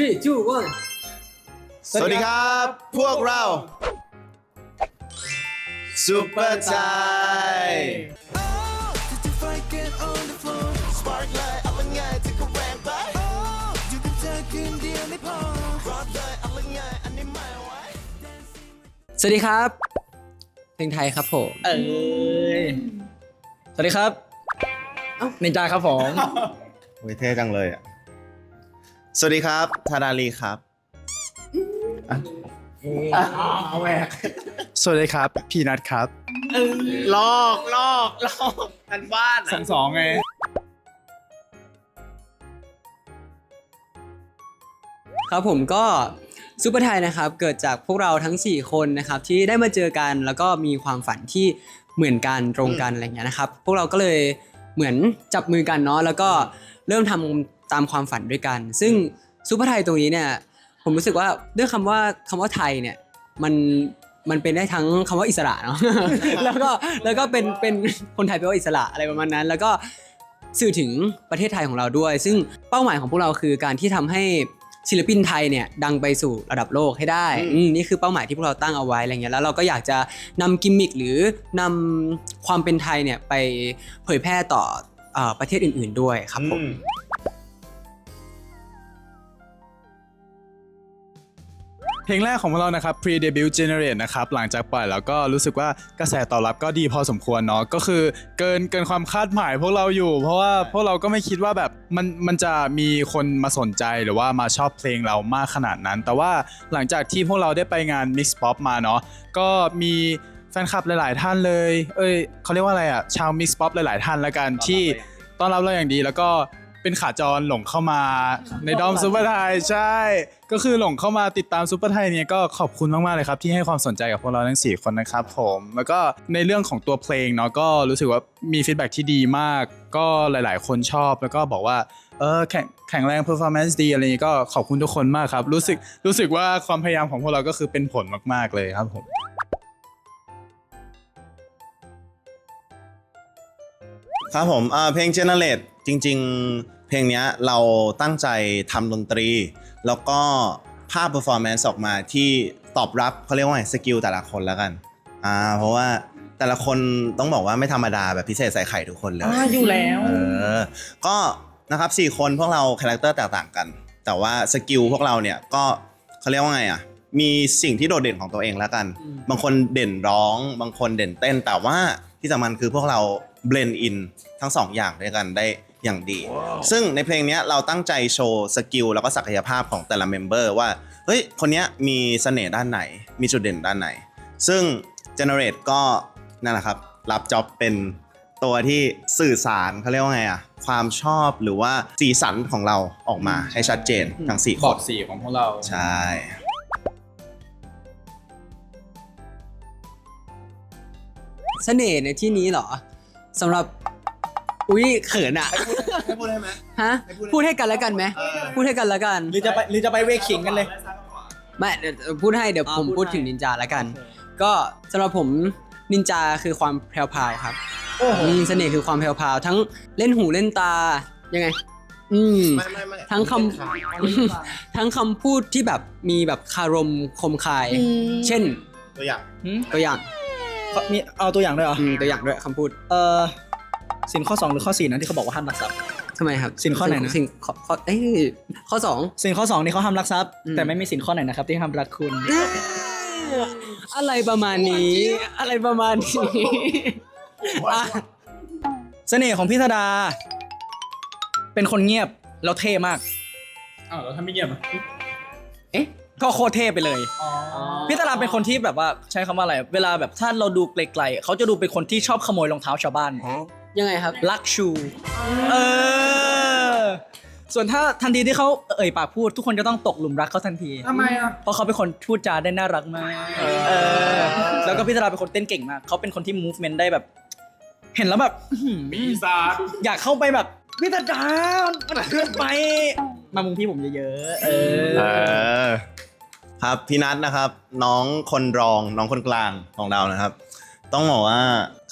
three two one สวัสดีครับ พวกเราซูเปอร์ไทย สวัสดีครับ เพลงไทยครับผม เอ้ยสวัสดีครับนินจาครับผม โอ้ยเท่จังเลยอะ สวัสดีครับทาดาลีครับ เอาแหวกสวัสดีครับ พีนัทครับลอกลอกลอกกันบ้านสองสองไง ครับผมก็ซูเปอร์ไทยนะครับเกิดจากพวกเราทั้ง 4 คนนะครับที่ได้มาเจอกันแล้วก็มีความฝันที่เหมือนกันตรงกันอะไรอย่างเงี้ยนะครับ พวกเราก็เลยเหมือนจับมือกันเนาะแล้วก็เริ่มทำ ตามความฝันด้วยกัน ซึ่งซูเปอร์ไทยตรงนี้เนี่ยผมรู้สึกว่าด้วยคำว่าคำว่าไทยเนี่ยมันมันเป็นได้ทั้งคำว่าอิสระเนาะแล้วก็แล้วก็เป็นเป็นคนไทยแปลว่าอิสระอะไรประมาณนั้น แล้วก็สื่อถึงประเทศไทยของเราด้วย ซึ่งเป้าหมายของพวกเราคือการที่ทำให้ศิลปินไทยเนี่ยดังไปสู่ระดับโลกให้ได้อืมนี่คือเป้าหมายที่พวกเราตั้งเอาไว้อะไรเงี้ยแล้วเราก็อยากจะนำกิมมิคหรือนำความเป็นไทยเนี่ยไปเผยแพร่ต่อเอ่อประเทศอื่น ๆด้วยครับผม เพลงแรกของพวกเรานะครับ pre debut generate นะครับ หลังจากปล่อยแล้วก็รู้สึกว่ากระแสตอบรับก็ดีพอสมควรเนาะก็คือเกินเกินความคาดหมายพวกเราอยู่ เพราะว่าพวกเราก็ไม่คิดว่าแบบมันมันจะมีคนมาสนใจหรือว่ามาชอบเพลงเรามากขนาดนั้น แต่ว่าหลังจากที่พวกเราได้ไปงาน Mix Pop มาเนาะก็มีแฟนคลับหลาย ๆ ท่านเลย เอ้ยเขาเรียกว่าอะไรอะชาว Mix Pop หลาย ๆ ท่านละกันที่ต้อนรับเราอย่างดีแล้วก็ เป็นขาจรหลงเข้ามาในดอมซูเปอร์ไทยใช่ ก็คือหลงเข้ามาติดตามซูเปอร์ไทยเนี่ยก็ขอบคุณมากๆเลยครับ ที่ให้ความสนใจกับพวกเราทั้ง 4 คนนะครับผมแล้วก็ในเรื่องของตัวเพลงเนาะก็รู้สึกว่ามีฟีดแบ็ที่ดีมาก ก็หลาย ๆ คนชอบแล้วก็บอกว่าเออแข็งแข็งแรง performance ดีอะไรอย่างงี้ก็ขอบคุณทุกคนมากครับ รู้สึกรู้สึกว่าความพยายามของพวกเราก็คือเป็นผลมาก ๆ เลยครับผม ครับผมอ่าเพลง Generate จริง ๆ เพลงเนี้ยเราตั้งใจทำดนตรี แล้วก็ภาพ performance ออกมาที่ตอบรับเขาเรียกว่าไงสกิลแต่ละคนแล้วกันอ่าเพราะว่าแต่ละคนต้องบอกว่าไม่ธรรมดาแบบพิเศษใส่ไข่ทุกคนเลยอ่าอยู่แล้วเออก็นะครับสี่คนพวกเราคาแรคเตอร์แตกต่างกัน แต่ว่าสกิลพวกเราเนี่ยก็เขาเรียกว่าไงอะมีสิ่งที่โดดเด่นของตัวเองแล้วกันอืมบางคนเด่นร้อง บางคนเด่นเต้น แต่ว่าที่สำคัญคือพวกเรา เบลนด์อินทั้งสองอย่างด้วยกันได้อย่างดี ซึ่งในเพลงเนี้ยเราตั้งใจโชว์สกิลแล้วก็ศักยภาพของแต่ละเมมเบอร์ว่า เฮ้ย คนเนี้ยมีเสน่ห์ด้านไหน มีจุดเด่นด้านไหน ซึ่ง Generate ก็นั่นแหละครับ รับจ็อบเป็นตัวที่สื่อสารเขาเรียกว่าไงอะความชอบหรือว่าสีสันของเราออกมาให้ชัดเจนทั้งสี่คบอนดสีของพวกเรา ใช่เสน่ห์ในที่นี้เหรอ สำหรับ อุ้ยเขินอะให้พูดได้ไหม ฮะให้พูดพูดให้กันแล้วกันไหมพูดให้กันแล้วกันหรือจะไปหรือจะไปเวคิงกันเลย ไม่เดี๋ยวพูดให้เดี๋ยวอ่าผมพูพูดดให้ ถึงนินจาแล้วกัน ก็สำหรับผมนินจาคือความแพรวๆครับโอ้โห อืมเสน่ห์คือความแพรวๆทั้งเล่นหูเล่นตายังไง อืม ไม่ไม่ไม่ทั้งคำ ทั้งคำพูดที่แบบมีแบบคารมคมคาย เช่นตัวอย่างหืมตัวอย่าง เขามีเอาตัวอย่างด้วยเหรอ อืมตัวอย่างด้วยคำพูดเออสินข้อ 2 หรือข้อ 4นั้นที่เขาบอกว่าห้ามลักทรัพย์ ทำไมครับสินข้อไหนนะ สิ่งข้อข้อเอ้ยข้อสอง สินข้อ 2 นี่เขาห้ามลักทรัพย์ อืม แต่ไม่มีสินข้อไหนนะครับที่ห้ามรักคุณ อะไรประมาณนี้ อะไรประมาณนี้อะเสน่ห์ของพี่ธดา เป็นคนเงียบแล้วเท่มาก อ้าวแล้วถ้าไม่เงียบเอ๊ะ ก็โคตรเท่ไปเลย พี่ธดาเป็นคนที่แบบว่าใช้คำว่าอะไร เวลาแบบถ้าเราดูไกลๆเขาจะดูเป็นคนที่ชอบขโมยรองเท้าชาวบ้าน ยังไงครับ ลักชู เออ ส่วนถ้าทันทีที่เขาเอ่ยปากพูด ทุกคนจะต้องตกหลุมรักเขาทันที ทำไมอะเพราะเขาเป็นคนพูดจาได้น่ารักมาก เออ แล้วก็พี่ธราเป็นคนเต้นเก่งมาก เขาเป็นคนที่ movement ได้แบบ เห็นแล้วแบบอื้อหือปีศาจอยากเข้าไปแบบพี่ธดามันเกินไป มามุงพี่ผมเยอะๆ เออเออ ครับพี่นัทนะครับ น้องคนรองน้องคนกลางของเรานะครับ ต้องบอกว่า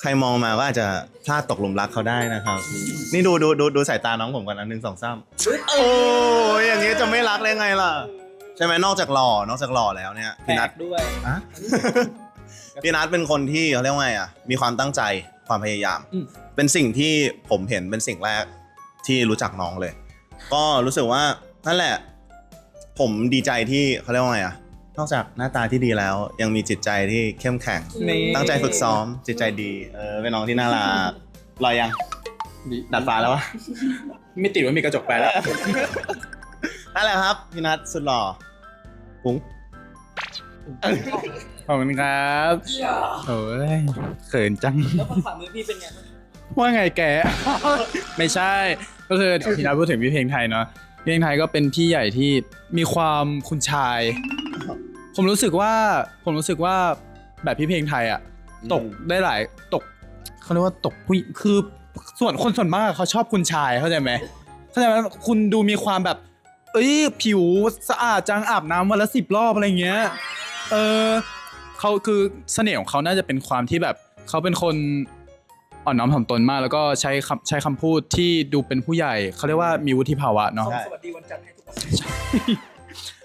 ใครมองมาก็อาจจะพลาดตกหลุมรักเขาได้นะครับ นี่ดูดูดูดูสายตาน้องผมก่อนนะหนึ่งสองสามโอ้ยอย่างนี้จะไม่รักได้ไงล่ะ ใช่ไหมนอกจากหล่อนอกจากหล่อแล้วเนี่ยแปพี่ลนัทกด้วย อะ พี่นัทเป็นคนที่เขาเรียกว่าไงอะมีความตั้งใจความพยายาม อืม เป็นสิ่งที่ผมเห็นเป็นสิ่งแรกที่รู้จักน้องเลย ก็รู้สึกว่านั่นแหละ ผมดีใจที่เขาเรียกว่าไงอะนอกจากหน้าตาที่ดีแล้ว ยังมีจิตใจที่เข้มแข็ง นี่ ตั้งใจฝึกซ้อมจิตใจดีเออเป็นน้องที่น่ารักรอยยังดัดฟ้าแล้ววะ ไม่ติดว่ามีกระจกแปลแล้ว นั่นแหละครับพี่นัทสุดหล่อปุ้งขอบคุณครับโอ้ยเขินจัง แล้วคนฝ่ามือพี่เป็นไงบ้างว่าไงแก ไม่ใช่ ก็คือเดี๋ยวพี่นัทพูดถึงพี่เพลงไทยเนาะพี่ เพลงไทยก็เป็นพี่ใหญ่ที่มีความคุณชาย ผมรู้สึกว่าผมรู้สึกว่าแบบพี่เพลงไทยอะตกได้หลายตกเขาเรียกว่าตกผู้หญิงคือส่วนคนส่วนมากเขาชอบคุณชายเข้าใจไหมเข้าใจไหมคุณดูมีความแบบ เอ้ยผิวสะอาดจังอาบน้ำวันละสิบรอบอะไรเงี้ยเออเขาคือเสน่ห์ของเขาน่าจะเป็นความที่แบบเขาเป็นคน อ่อนน้อมถ่อมตนมาก แล้วก็ใช้คำใช้คำพูดที่ดูเป็นผู้ใหญ่เขาเรียกว่ามีวุฒิภาวะเนาะใช่สวัสดีวันจันทร์ให้ทุกคน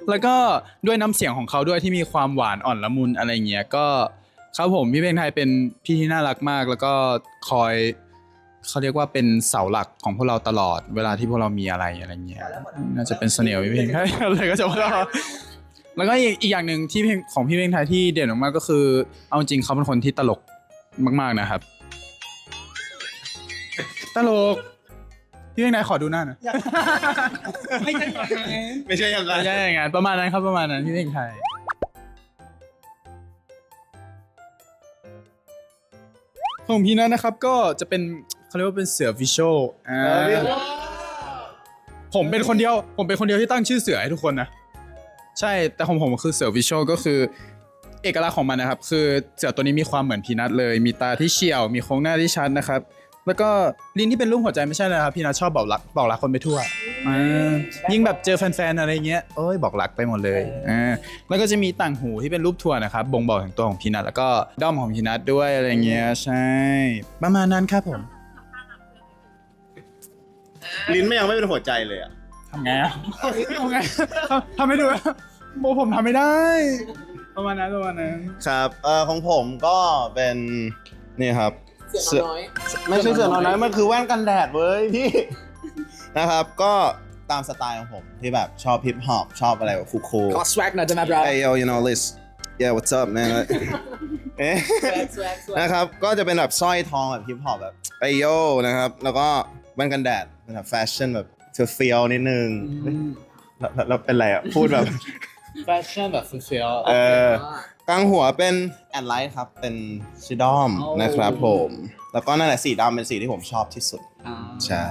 แล้วก็ด้วยน้ำเสียงของเขาด้วยที่มีความหวานอ่อนละมุนอะไรเงี้ยก็ครับผมพี่เพลงไทยเป็นพี่ที่น่ารักมาก แล้วก็คอยเขาเรียกว่าเป็นเสาหลักของพวกเราตลอด เวลาที่พวกเรามีอะไรอะไรเงี้ยน่าจะเป็นเสน่ห์ของพี่เพลงไทย อะไรก็จะว่าแล้วก็อีกอีกอย่างหนึ่งที่เพลงของพี่เพลงไทยที่เด่นมากๆก็คือ เอาจริงเขาเป็นคนที่ตลกมาก ๆนะครับ ตลกพี่เพลงไทยขอดูหน้าหน่อยไม่ใช่อย่างนั้นไม่ใช่อย่างไรไม่ใช่อย่างนั้นประมาณนั้นครับประมาณนั้นพี่เพลงไทยของพี่นัทนะครับก็จะเป็นเขาเรียกว่าเป็นเสือวิชวลอ่าผมเป็นคนเดียวผมเป็นคนเดียวที่ตั้งชื่อเสือให้ทุกคนนะใช่แต่ของผมคือเสือวิชวลก็คือ เอกลักษณ์ของมันนะครับ คือเสือตัวนี้มีความเหมือนพีนัทเลย มีตาที่เฉียว มีโครงหน้าที่ชัดนะครับ แล้วก็ลิ้นที่เป็นรูปหัวใจไม่ใช่เลยครับ พี่นัทชอบบอกรักบอกรักคนไปทั่วอ่ายิ่งแบบเจอแฟนๆอะไรเงี้ยโอ้ยบอกรักไปหมดเลยอ่าแล้วก็จะมีต่างหูที่เป็นรูปทัวร์นะครับบ่งบอกถึงตัวของพีนัทแล้วก็ด้อมของพีนัทด้วยอะไรเงี้ยใช่ ประมาณนั้นครับผมลิ้นไม่ยังไม่เป็นหัวใจเลยอะทำไงอะทำไงทำให้ดูโบผมทำไม่ได้ ประมาณนั้นประมาณนั้นครับเอ่อของผมก็เป็นนี่ครับ เสือน้อย ไม่ใช่เสือน้อยมันคือแว่นกันแดดเว้ยพี่ นะครับ ก็ตามสไตล์ของผมที่แบบชอบฮิปฮอปชอบอะไรแบบคูล ขอสวักหน่อยจะมาบราๆ Hey yo you know Liz yeah what's up man เอ๊ะนะครับ ก็จะเป็นแบบสร้อยทองแบบฮิปฮอปแบบไอโยนะครับ แล้วก็แว่นกันแดดเป็นแบบแฟชั่นแบบเฟียวๆนิดนึงแล้วแล้วแล้วเป็นไรอะ พูดแบบ แฟชั่นแบบเฟี้ยวเออ กลางหัวเป็นแอนไลท์ครับ เป็นชิดอมโอ้ นะครับผม แล้วก็นั่นแหละสีดำเป็นสีที่ผมชอบที่สุดใช่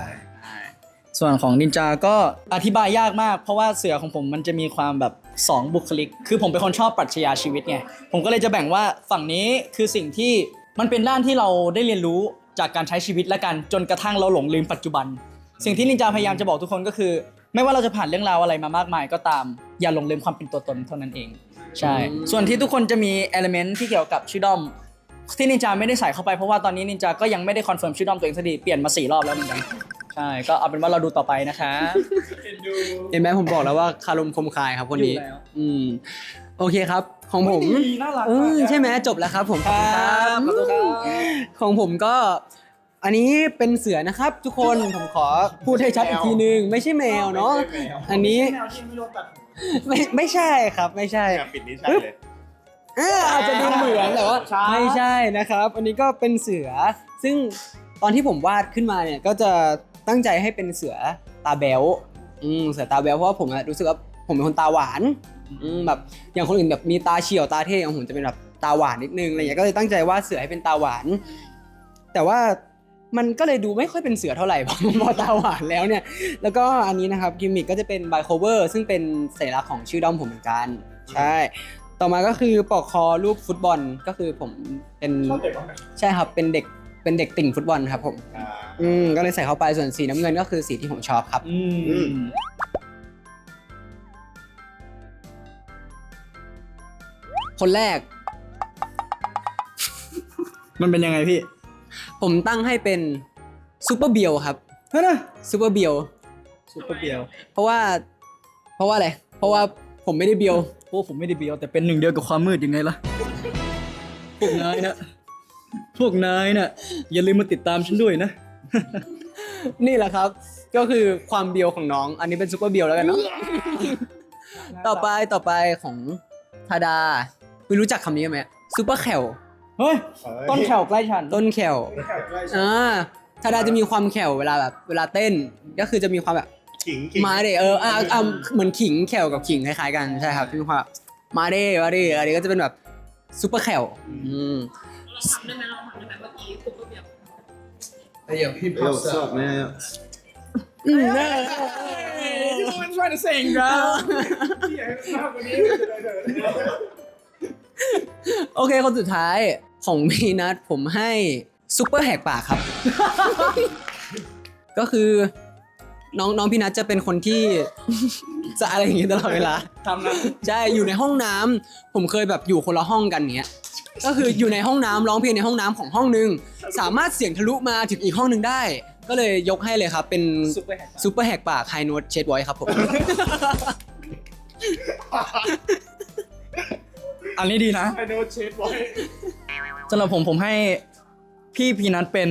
ส่วนของนินจาก็อธิบายยากมาก เพราะว่าเสือของผมมันจะมีความแบบ 2 บุคลิก คือผมเป็นคนชอบปรัชญาชีวิตไง ผมก็เลยจะแบ่งว่าฝั่งนี้คือสิ่งที่มันเป็นด้านที่เราได้เรียนรู้จากการใช้ชีวิตและกันจนกระทั่งเราหลงลืมปัจจุบัน สิ่งที่นินจาพยายามจะบอกทุกคนก็คือ ไม่ว่าเราจะผ่านเรื่องราวอะไรมามากมายก็ตาม อย่าหลงลืมความเป็นตัวตนเท่านั้นเอง ใช่ ส่วนที่ทุกคนจะมีเอลเมนต์ที่เกี่ยวกับชื่อด้อม ที่นินจาไม่ได้ใส่เข้าไปเพราะว่าตอนนี้นินจาก็ยังไม่ได้คอนเฟิร์มชื่อด้อมตัวเองสักทีเปลี่ยนมาสี่รอบแล้วเหมือนกันใช่ก็เอาเป็นว่าเราดูต่อไปนะคะ เห็นไหมผมบอกแล้วว่าคารมคมคายครับคนนี้ อยู่แล้ว อืม โอเคครับ ของผมดีน่ารักเออใช่ไหมจบแล้วครับ ผมครับขอบคุณครับ ของผมก็ อันนี้เป็นเสือนะครับ ทุกคนผมขอพูดให้ชัดอีกทีนึงไม่ใช่แมวเนาะ อันนี้ไม่ ไม่ใช่ครับไม่ใช่ปิดนี้ใช่เลย เอออาจจะดูเหมือนแต่ว่าใช่ ไม่ใช่นะครับ อันนี้ก็เป็นเสือ ซึ่งตอนที่ผมวาดขึ้นมาเนี่ยก็จะตั้งใจให้เป็นเสือตาแบวอืมเสือตาแบวเพราะว่าผมอะรู้สึกว่าผมเป็นคนตาหวานอืมแบบอย่างคนอื่นแบบมีตาเฉียวตาเท่ของผมจะเป็นแบบตาหวานนิดนึงอะไรเงี้ยก็เลยตั้งใจวาดเสือให้เป็นตาหวาน แต่ว่า มันก็เลยดูไม่ค่อยเป็นเสือเท่าไหร่เพราะพอตาหวานแล้วเนี่ย แล้วก็อันนี้นะครับกิมมิกก็จะเป็นบายโคเวอร์ซึ่งเป็นสัญลักษณ์ของชื่อด้อมผมเหมือนกัน ใช่ ต่อมาก็คือปลอกคอรูปฟุตบอลก็คือผมเป็นใช่ครับเป็นเด็กเป็นเด็กติ่งฟุตบอลครับผมอืมก็เลยใส่เข้าไปส่วนสีน้ำเงินก็คือสีที่ผมชอบครับอืมคนแรก มันเป็นยังไงพี่ ผมตั้งให้เป็นซูเปอร์เบียครับเฮ้ยนะซูเปอร์เบียซุปเปอร์เบียวเพราะว่า เพราะว่าอะไร เพราะว่าผมไม่ได้เบียว โอ้ผมไม่ได้เบียวแต่เป็นหนึ่งเดียวกับความมืดยังไงล่ะ พวกนายนะพวกนายน่ะ อย่าลืมมาติดตามฉันด้วยนะ นี่แหละครับ ก็คือความเบียวของน้อง อันนี้เป็นซูเปอร์เบียวแล้วกันเนาะต่อไปต่อไปของธาดาไม่รู้จักคำนี้ไหมซูเปอร์แคล เฮ้ย ต้นแขวใกล้ฉัน ต้นแคลอ่าธาดาจะมีความแคลเวลาแบบเวลาเต้นก็คือจะมีความแบบขิงขิงมาเดเอออะอะเหมือนขิงแคลกับขิงคล้ายๆกันใช่ครับที่มีความแบบมาเดมาเดอันนี้ก็จะเป็นแบบซูเปอร์แคลอืมเดี๋ยวชอบแม่อืมแน่มันช่วยจะเซ็งครับ โอเคคนสุดท้ายของพีนัทผมให้ซูเปอร์แหกปากครับ ก็คือน้องน้องพี่นัทจะเป็นคนที่ จะอะไรอย่างงี้ตลอดเวลา ทำนะใช่อยู่ในห้องน้ำผมเคยแบบอยู่คนละห้องกันเนี้ยก็คืออยู่ในห้องน้ำร้องเพลงในห้องน้ำของห้องหนึ่งสามารถเสียงทะลุมาถึงอีกห้องหนึ่งได้ ก็เลยยกให้เลยครับ เป็นซุปเปอร์แฮก ซูเปอร์แหกปากไฮโน้ตเชดไวครับผม อันนี้ดีนะไอโนเชฟไว้สำหรับผมผมให้พี่พีนัทเป็น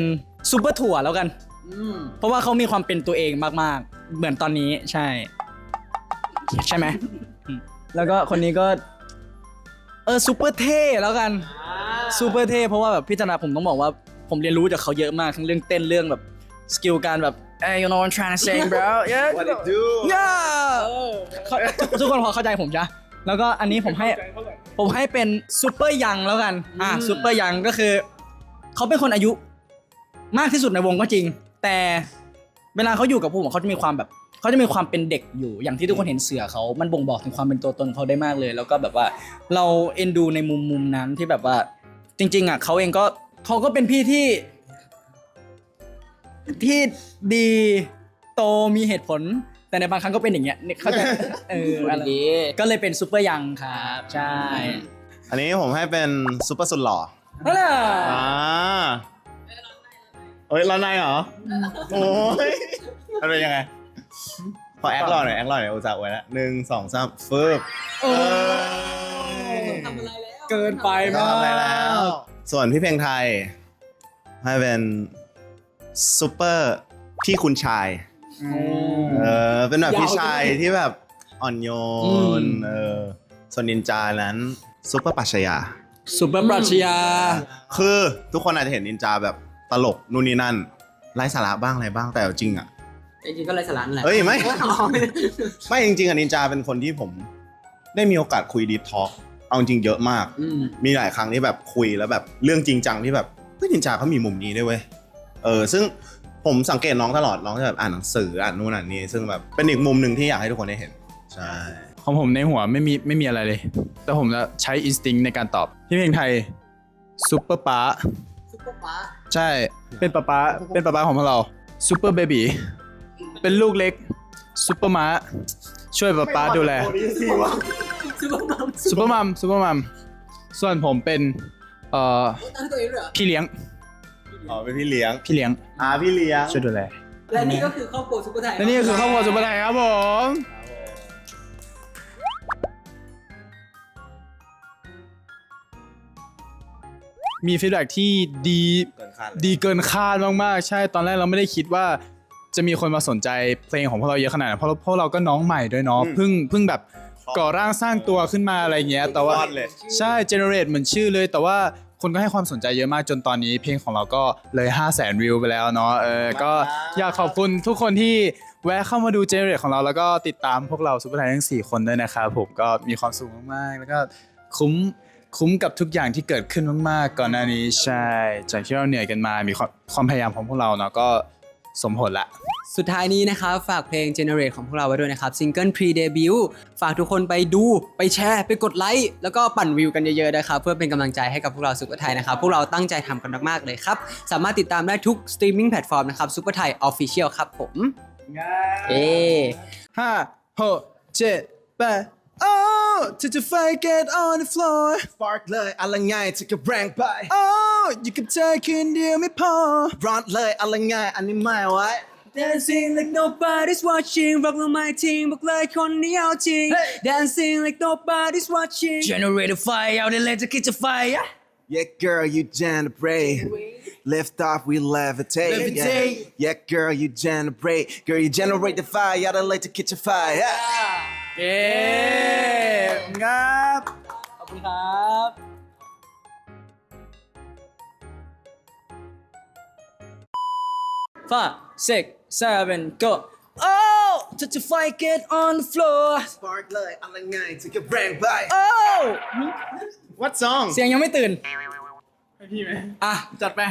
ซูเปอร์ถั่วแล้วกัน อืมเพราะว่าเขามีความเป็นตัวเองมากๆ เหมือนตอนนี้ใช่ ใช่ไหมอืมแล้วก็คนนี้ก็ เออซูเปอร์เท่แล้วกัน ซูเปอร์เท่เพราะว่าแบบพี่ธนาผมต้องบอกว่าผมเรียนรู้จากเขาเยอะมากทั้งเรื่องเต้นเรื่องแบบสกิลการแบบ hey you know what I'm trying to say bro yeah What it do yeah เขาทุกคนพอเข้าใจผมจ้ะแล้วก็อันนี้ผมให้ ผมให้เป็นซูเปอร์ยังแล้วกันอ่าอืมซูเปอร์ยังก็คือเขาเป็นคนอายุมากที่สุดในวงก็จริง แต่เวลาเขาอยู่กับผมเขาจะมีความแบบเขาจะมีความเป็นเด็กอยู่อย่างที่ทุกคนเห็นเสือเขามันบ่งบอกถึงความเป็นตัวตนเขาได้มากเลย แล้วก็แบบว่าเราเอ็นดูในมุมมุมนั้นที่แบบว่า จริง ๆอะเขาเองก็เขาก็เป็นพี่ที่ ที่ดีโตมีเหตุผล แต่ในบางครั้งก็เป็นอย่างเงี้ยเนี่ยเขาใจะเอออะไรก็เลยเป็นซูเปอร์ยังครับใช่อันนี้ผมให้เป็นซุปเปอร์สุดหล่อนั่นแหละอ่าเฮ้ยร้อนในเหรอโอ้ยมันเป็นยังไงพอแอคหล่อหน่อยแอคหล่อหน่อยอุตส่าห์ไว้แล้วหนึ่งสองสามฟึบโอ้ทำอะไรแล้วเกินไปไม่มาทำอะไรแล้กวส่วนพี่เพลงไทย ให้เป็นซุปเปอร์พี่คุณชาย เออเป็นแบบพี่ชายที่แบบอ่อนโยนเออส่วนนินจานั้นซุปเปอร์ปัชญาซูเปอร์ปรัชญาคือทุกคนอาจจะเห็นนินจาแบบตลกนู่นนี่นั่นไร้สาระบ้างอะไรบ้างแต่เอาจริงอะจริงๆก็ไรสาระนั่นแหละเอ้ยไม่อ๋อไม่ได้ไม่จริงๆอะนินจาเป็นคนที่ผม ได้มีโอกาสคุยดีทอ l k เอาจริงๆเยอะมากอืมมีหลายครั้งที่แบบคุยแล้วแบบเรื่องจริงจังที่แบบเฮ้ยนินจาเขามีมุมนี้ด้วยเว้ยเออซึ่ง ผมสังเกตน้องตลอดน้องจะแบบอ่านหนังสืออ่านนู่นอ่านนี่ซึ่งแบบเป็นอีกมุมหนึ่งที่อยากให้ทุกคนได้เห็นใช่ของผมในหัวไม่มีไม่มีอะไรเลย แต่ผมจะใช้อินสติ้งในการตอบพี่เพลงไทยซูเปอร์ป้าซุปเปอร์ป้าใช่เป็นป้าป้าเป็นป้าป้าของพวกเราซูเปอร์เบบีเป็นลูกเล็กซูเปอร์ม้าช่วยป้าป้าดูแลซุปเปอร์มัมซูเปอร์มัมซูเปอร์มัมส่วนผมเป็นเอ่อตั้งตัวเองด้วยเหรอพี่เลี้ยง อ๋อเป็นพี่เลี้ยงพี่เลี้ยงอ่าพี่เลี้ยงช่วยดูแลและนี่ก็คือครอบครัวซุปเปอร์ไทยและนี่ก็คือครอบครัวซูเปอร์ไทยครับผมมีฟีดแบ็กที่ดีเกินคาดดีเกินคาดมากๆ ใช่ตอนแรกเราไม่ได้คิดว่า จะมีคนมาสนใจเพลงของพวกเราเยอะขนาดนั้นเพราะเพราะเราก็น้องใหม่ด้วยเนาะเพิ่งเพิ่งแบบก่อร่างสร้างตัวขึ้นมาอะไรเงี้ยแต่ว่ายอดเลย ใช่ generate เหมือนชื่อเลยแต่ว่า คนก็ให้ความสนใจเยอะมากจนตอนนี้เพลงของเราก็เลย 5 0 0 0 0 0 วิวไปแล้วเนาะเออก็อยากขอบคุณทุกคนที่แวะเข้ามาดูเจเรตของเราแล้วก็ติดตามพวกเราซุปเปอร์ไทยทั้ง 4 คนด้วยนะครับผมก็มีความสุขมากๆ แล้วก็คุ้มคุ้มกับทุกอย่างที่เกิดขึ้นมากๆ ก่อนหน้านี้ใช่จากที่เราเหนื่อยกันมามีความความพยายามของพวกเราเนาะก็ สมผลละ สุดท้ายนี้นะครับ ฝากเพลง Generate ของพวกเราไว้ด้วยนะครับ ซิงเกิล Pre Debut ฝากทุกคนไปดูไปแชร์ ไปกดไลค์ แล้วก็ปั่นวิวกันเยอะๆนะครับ เพื่อเป็นกำลังใจให้กับพวกเราซุปเปอร์ไทยนะครับ พวกเราตั้งใจทำกันมากๆเลยครับ สามารถติดตามได้ทุกสตรีมมิ่งแพลตฟอร์มนะครับซุปเปอร์ไทย Official ครับผมเอ๊ห้าหกเจ็ดแปด Oh to the fire get on the floor spark เลยอะไรง่ายจะกับแรงไป Oh อยู่กับเธอคืนเดียวไม่พอ ร้อนเลยอะไรง่ายอันนี้ไม่ไว้ Dancing like nobody's watching บอกเราไม่ทิ้งบอกเลยคนนี้เอาจริง Dancing like nobody's watching generate a fire เอาได้เลยจะคิดจะ fire Yeah girl you generate Lift off we levitate Levitate. Yeah, yeah girl you generate Girl you generate the fire อย่าได้เลย จะคิดจะ fire เอ๊งับขอบคุณครับ five six seven go oh touch the fire get on the floor spark เลยอะไรง่ายจะกับแรงไป oh What song เสียงยังไม่ตื่น ให้พี่ไหม อะ จัดไป